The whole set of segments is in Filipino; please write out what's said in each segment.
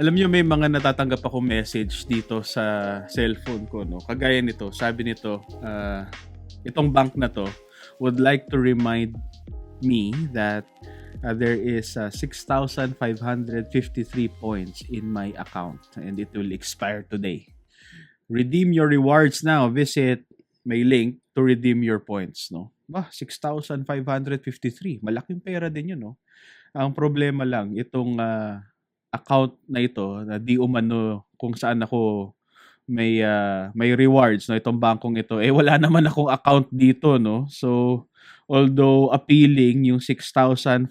Alam niyo may mga natatanggap ako message dito sa cellphone ko no. Kagaya nito, sabi nito, ah, itong bank na to would like to remind me that uh, there is uh, 6,553 points in my account and it will expire today. Redeem your rewards now. Visit may link to redeem your points, no? Bah, 6,553. Malaking pera din yun, no? Ang problema lang, itong ah, account na ito, na di umano kung saan ako may ah, may rewards no itong bangkong ito eh wala naman akong account dito no? So although appealing yung 6,553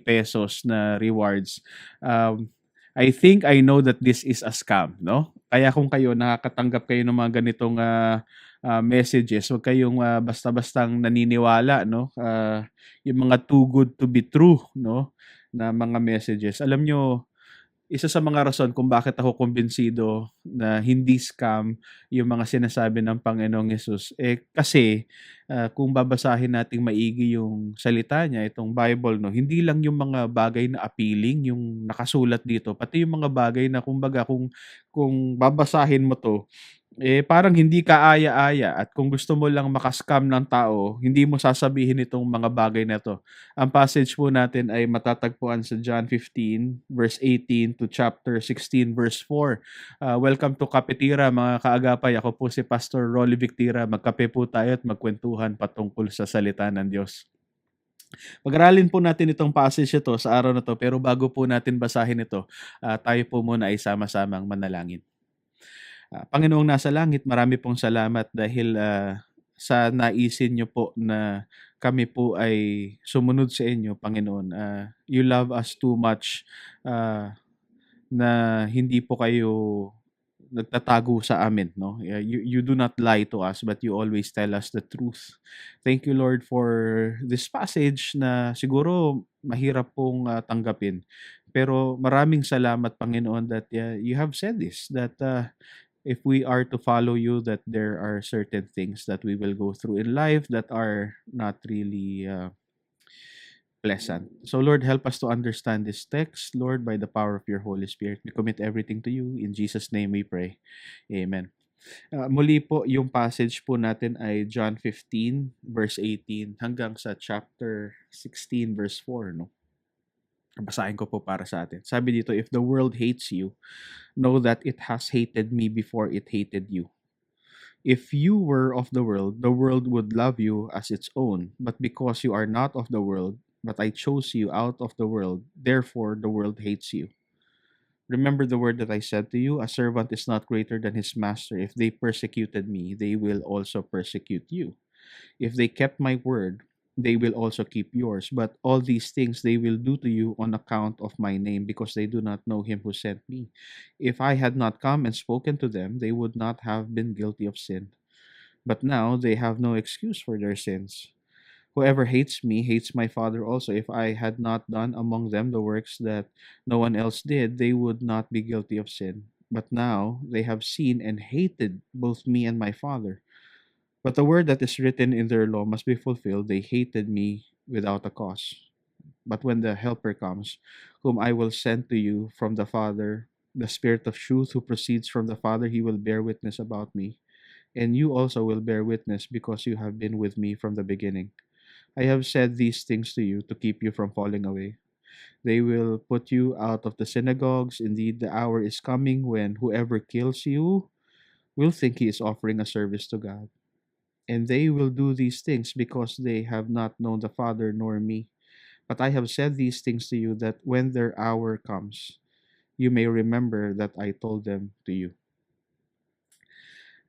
pesos na rewards um, I think I know that this is a scam no? Kaya kung kayo nakakatanggap kayo ng mga ganitong ah, ah, messages huwag kayong ah, basta-bastang naniniwala no? Ah, yung mga too good to be true no na mga messages. Alam nyo isa sa mga rason kung bakit ako kumbinsido na hindi scam yung mga sinasabi ng Panginoong Yesus eh kasi ah, kung babasahin nating maigi yung salita niya itong Bible no hindi lang yung mga bagay na appealing yung nakasulat dito pati yung mga bagay na kumbaga kung kung babasahin mo to eh parang hindi ka aya-aya at kung gusto mo lang makascam ng tao hindi mo sasabihin itong mga bagay na to ang passage po natin ay matatagpuan sa John 15 verse 18 to chapter 16 verse 4. Uh, welcome to Kapitira mga kaagapay. Ako po si Pastor Rolly Victira. Magkape po tayo at magkwentuhan patungkol sa salita ng Diyos. Pag-aralin po natin itong passage ito sa araw na to pero bago po natin basahin ito, ah, tayo po muna ay sama-samang manalangin. Ah, Panginoong nasa langit, marami pong salamat dahil ah, sa naisin niyo po na kami po ay sumunod sa inyo, Panginoon. Ah, you love us too much ah, na hindi po kayo nagtatago sa amin, no? You, you do not lie to us, but you always tell us the truth. Thank you, Lord, for this passage na siguro mahirap pong ah, tanggapin. Pero maraming salamat, Panginoon, that yeah, you have said this, that ah, if we are to follow you, that there are certain things that we will go through in life that are not really uh, pleasant. So, Lord, help us to understand this text, Lord, by the power of your Holy Spirit. We commit everything to you. In Jesus' name we pray. Amen. Uh, muli po, yung passage po natin ay John 15, verse 18, hanggang sa chapter 16, verse 4, no? Basahin ko po para sa atin. Sabi dito, if the world hates you, know that it has hated me before it hated you. If you were of the world, the world would love you as its own. But because you are not of the world, but I chose you out of the world, therefore the world hates you. Remember the word that I said to you A servant is not greater than his master. If they persecuted me, they will also persecute you. If they kept my word, they will also keep yours. But all these things they will do to you on account of my name, because they do not know him who sent me. If I had not come and spoken to them, they would not have been guilty of sin. But now they have no excuse for their sins. Whoever hates me hates my Father also. If I had not done among them the works that no one else did, they would not be guilty of sin. But now they have seen and hated both me and my Father. But the word that is written in their law must be fulfilled. They hated me without a cause. But when the Helper comes, whom I will send to you from the Father, the Spirit of truth who proceeds from the Father, he will bear witness about me. And you also will bear witness because you have been with me from the beginning. I have said these things to you to keep you from falling away. They will put you out of the synagogues. Indeed, the hour is coming when whoever kills you will think he is offering a service to God. And they will do these things because they have not known the Father nor me. But I have said these things to you that when their hour comes, you may remember that I told them to you.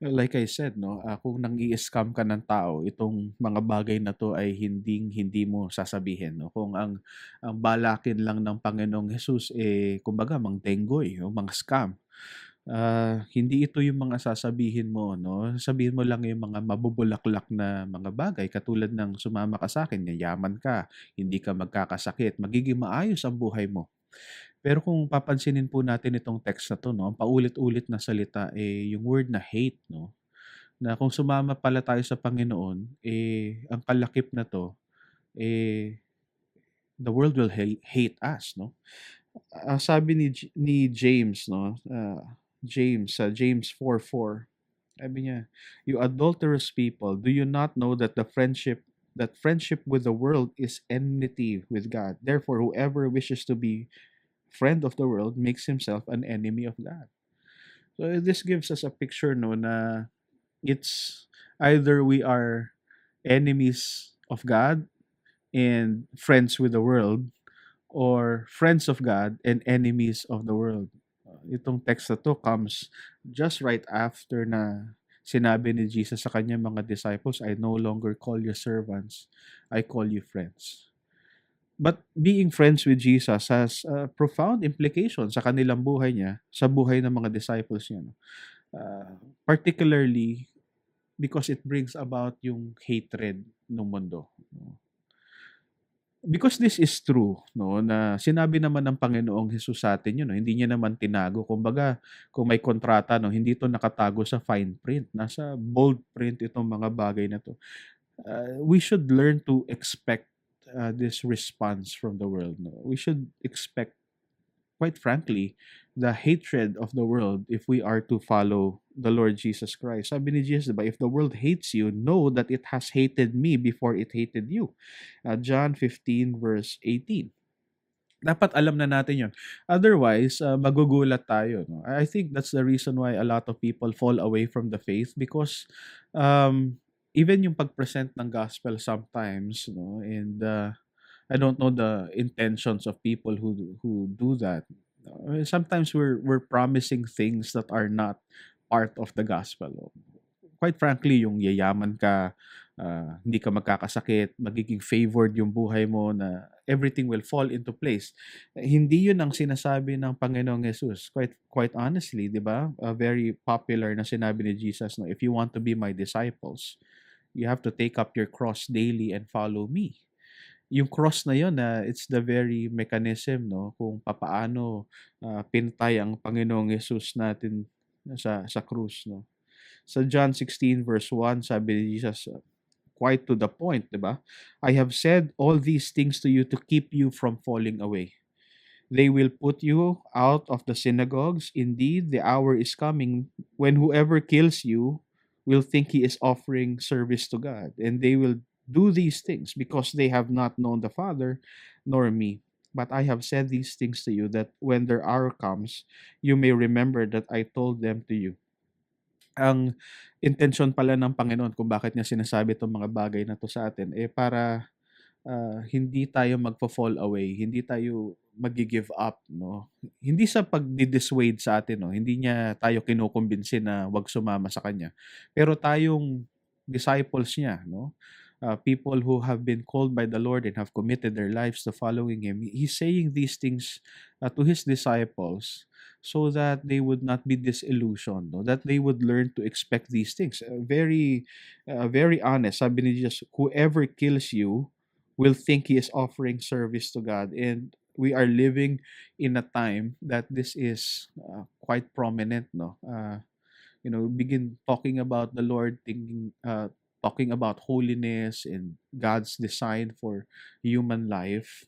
Like I said, no, ah, kung nang i-scam ka ng tao, itong mga bagay na to ay hinding hindi mo sasabihin, no? Kung ang ang balakin lang ng Panginoong Hesus eh kumbaga mangtenggoy o mga scam. Ah, hindi ito yung mga sasabihin mo, no? Sabihin mo lang yung mga mabubulaklak na mga bagay katulad ng sumama ka sa akin, yayaman ka, hindi ka magkakasakit, magiging maayos ang buhay mo. Pero kung papansinin po natin itong text na 'to 'no, ang paulit-ulit na salita, eh, yung word na hate 'no, na kung sumama pala tayo sa Panginoon, eh, ang kalakip na 'to, eh, the world will ha hate us 'no. Ah, sabi ni ni James 'no, ah, James sa James 4:4, sabi niya, "You adulterous people, do you not know that the friendship that friendship with the world is enmity with God? Therefore, whoever wishes to be friend of the world makes himself an enemy of God." So eh, this gives us a picture 'no na it's either we are enemies of God and friends with the world or friends of God and enemies of the world. Uh, itong text na 'to comes just right after na sinabi ni Jesus sa kanyang mga disciples, "I no longer call you servants, I call you friends." But being friends with Jesus has a profound implication sa kanilang buhay niya, sa buhay ng mga disciples niya. Ah, particularly because it brings about yung hatred nung mundo. Because this is true 'no, na sinabi naman ng Panginoong Hesus sa atin yun 'no, hindi niya naman tinago. Kumbaga kung may kontrata 'no, hindi ito nakatago sa fine print, nasa bold print itong mga bagay na 'to. Ah, we should learn to expect, ah, this response from the world 'no. We should expect, quite frankly, the hatred of the world if we are to follow the Lord Jesus Christ. Sabi ni Jesus 'di ba, "If the world hates you, know that it has hated me before it hated you." Ah, John 15 verse 18. Dapat alam na natin yun. Otherwise, ah, magugulat tayo 'no. I think that's the reason why a lot of people fall away from the faith because, um, even yung pag-present ng gospel sometimes 'no, and, ah, I don't know the intentions of people who who do that. Uh, sometimes we're we're promising things that are not part of the gospel. Quite frankly, yung yayaman ka, ah, hindi ka magkakasakit, magiging favored yung buhay mo na everything will fall into place. Eh, Hindi yun ang sinasabi ng Panginoong Hesus. Quite quite honestly, 'di ba? Ah, very popular na sinabi ni Jesus na, "If you want to be my disciples, you have to take up your cross daily and follow me." Yung cross na yun na it's the very mechanism 'no, kung papaano, ah, pinatay ang Panginoong Hesus natin sa sa krus 'no. Sa John 16 verse 1 sabi ni Jesus, ah, quite to the point 'di ba? "I have said all these things to you to keep you from falling away. They will put you out of the synagogues. Indeed, the hour is coming when whoever kills you will think he is offering service to God, and they will do these things because they have not known the Father nor me. But I have said these things to you that when their hour comes, you may remember that I told them to you." Ang intensyon pala ng Panginoon kung bakit niya sinasabi 'tong mga bagay na 'to sa atin, eh, para, ah, hindi tayo magfa-fall away, hindi tayo maggi-give up 'no. Hindi sa pagdi-dissuade sa atin 'no, hindi niya tayo kinukumbinsi na 'wag sumama sa kanya. Pero tayong disciples niya 'no, ah, people who have been called by the Lord and have committed their lives to following Him, He's saying these things, ah, to His disciples so that they would not be disillusioned 'no, that they would learn to expect these things. Ah, very, very honest, sabi ni Jesus, "Whoever kills you will think he is offering service to God." And we are living in a time that this is, ah, quite prominent 'no. Ah, you know, begin talking about the Lord, thinking, ah, talking about holiness and God's design for human life.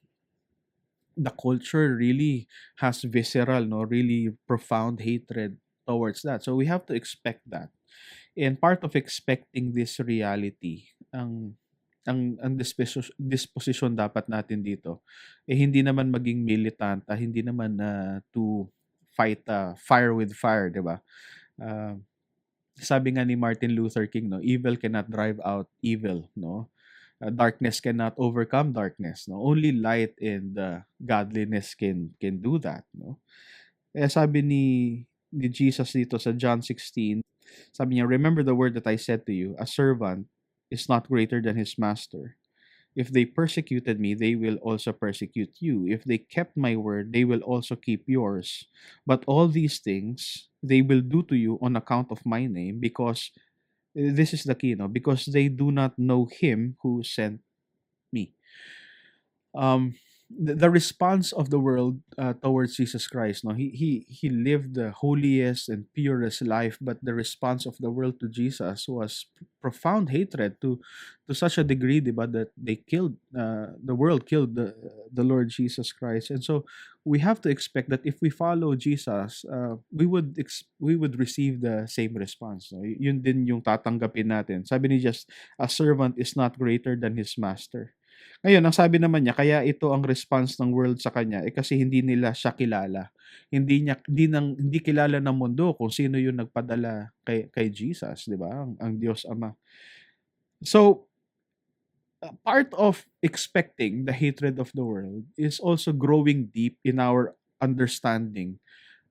The culture really has visceral 'no, really profound hatred towards that. So we have to expect that. And part of expecting this reality, ang ang ang dispesos disposisyon dapat natin dito, eh, hindi naman maging militant, ah, hindi naman na to fight, ah, fire with fire, 'di ba? Ah, sabi nga ni Martin Luther King 'no, "Evil cannot drive out evil," 'no? Ah, darkness cannot overcome darkness 'no, only light and, ah, godliness can can do that 'no. Kaya sabi ni ni Jesus dito sa John 16, sabi niya, "Remember the word that I said to you, a servant is not greater than his master. If they persecuted me, they will also persecute you. If they kept my word, they will also keep yours. But all these things they will do to you on account of my name because eh, this is the key 'no, because they do not know him who sent me." Um, the, response of the world uh, towards Jesus Christ. No, he he he lived the holiest and purest life, but the response of the world to Jesus was profound hatred to to such a degree, diba, that they killed uh, the world killed the the Lord Jesus Christ, and so we have to expect that if we follow Jesus, uh, we would ex- we would receive the same response. No? Yun din yung tatanggapin natin. Sabi ni just a servant is not greater than his master. Ngayon, ang sabi naman niya, kaya ito ang response ng world sa kanya, eh kasi hindi nila siya kilala. Hindi niya hindi nang hindi kilala ng mundo kung sino yung nagpadala kay kay Jesus, 'di ba? Ang, ang Diyos Ama. So, part of expecting the hatred of the world is also growing deep in our understanding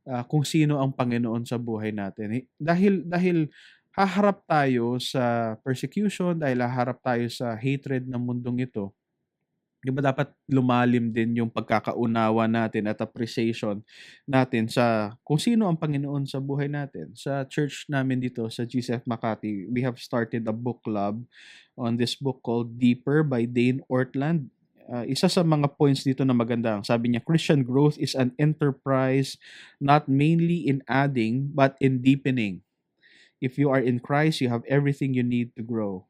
uh, kung sino ang Panginoon sa buhay natin. Eh, Dahil dahil haharap tayo sa persecution, dahil haharap tayo sa hatred ng mundong ito, di ba dapat lumalim din yung pagkakaunawa natin at appreciation natin sa kung sino ang Panginoon sa buhay natin. Sa church namin dito, sa GCF Makati, we have started a book club on this book called Deeper by Dane Ortland. Uh, isa sa mga points dito na maganda, sabi niya, Christian growth is an enterprise not mainly in adding but in deepening. If you are in Christ, you have everything you need to grow.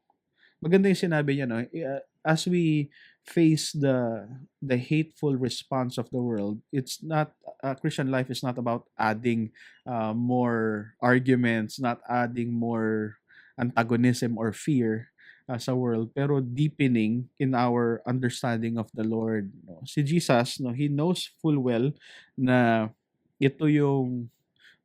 Maganda yung sinabi niya, no? Uh, As we face the the hateful response of the world, it's not uh, Christian life is not about adding uh, more arguments, not adding more antagonism or fear uh, sa world, pero deepening in our understanding of the Lord. No? Si Jesus, no, he knows full well na ito yung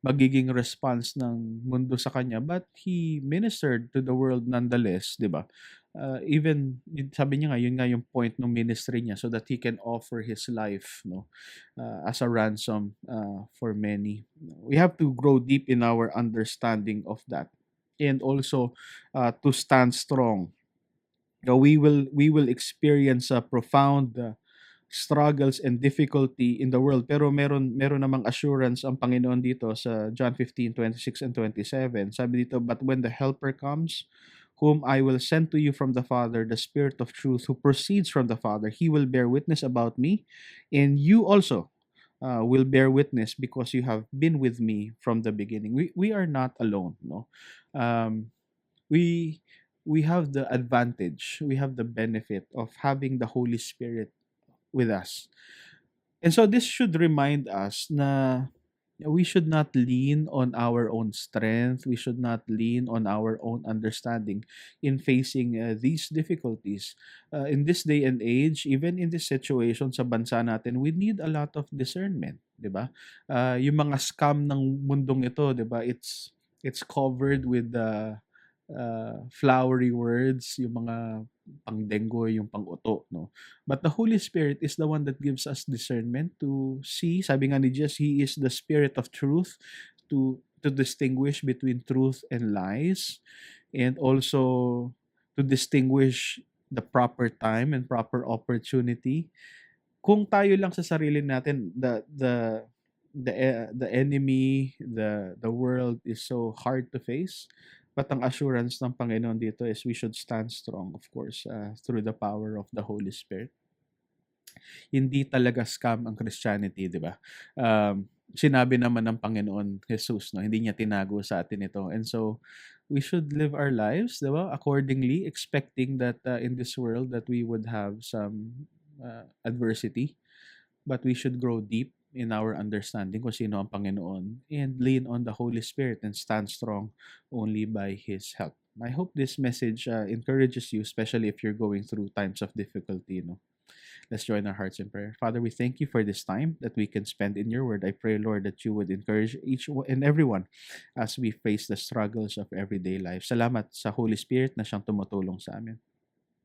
magiging response ng mundo sa kanya but he ministered to the world nonetheless, 'di ba? Uh, even sabi niya nga yun nga yung point ng ministry niya so that he can offer his life no uh, as a ransom uh, for many. We have to grow deep in our understanding of that and also uh, to stand strong. Uh, we will we will experience a profound uh, struggles and difficulty in the world. Pero meron meron namang assurance ang Panginoon dito sa John 15:26 and 27 sabi dito but when the helper comes whom I will send to you from the Father the spirit of truth who proceeds from the Father he will bear witness about me and you also uh, will bear witness because you have been with me from the beginning. We we are not alone no? Um we we have the advantage we have the benefit of having the Holy Spirit with us And so this should remind us na we should not lean on our own strength. We should not lean on our own understanding in facing uh, these difficulties. Uh, in this day and age, even in this situation sa bansa natin, we need a lot of discernment, 'di ba? Uh, yung mga scam ng mundong ito, 'di ba? It's it's covered with the uh, flowery words, yung mga pangdenggoy, yung panguto, no? But the Holy Spirit is the one that gives us discernment to see, sabi nga ni Jesus, He is the Spirit of truth to to distinguish between truth and lies and also to distinguish the proper time and proper opportunity. Kung tayo lang sa sarili natin, the the the e- the enemy, the the world is so hard to face. But ang assurance ng Panginoon dito is we should stand strong, of course, uh, through the power of the Holy Spirit. Hindi talaga scam ang Christianity, di ba? Um, sinabi naman ng Panginoon Jesus, no? hindi niya tinago sa atin ito. And so, we should live our lives, di ba? Accordingly, expecting that uh, in this world that we would have some uh, adversity, but we should grow deep in our understanding kung sino ang Panginoon and lean on the Holy Spirit and stand strong only by His help. I hope this message uh, encourages you, especially if you're going through times of difficulty. No? Let's join our hearts in prayer. Father, we thank you for this time that we can spend in your word. I pray, Lord, that you would encourage each and everyone as we face the struggles of everyday life. Salamat sa Holy Spirit na siyang tumutulong sa amin.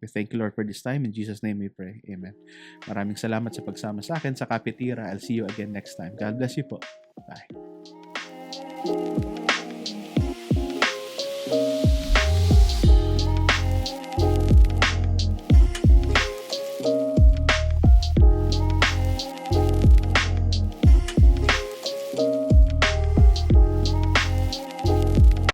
We thank you, Lord, for this time. In Jesus' name we pray. Amen. Maraming salamat sa pagsama sa akin sa Kapitira. I'll see you again next time. God bless you po. Bye.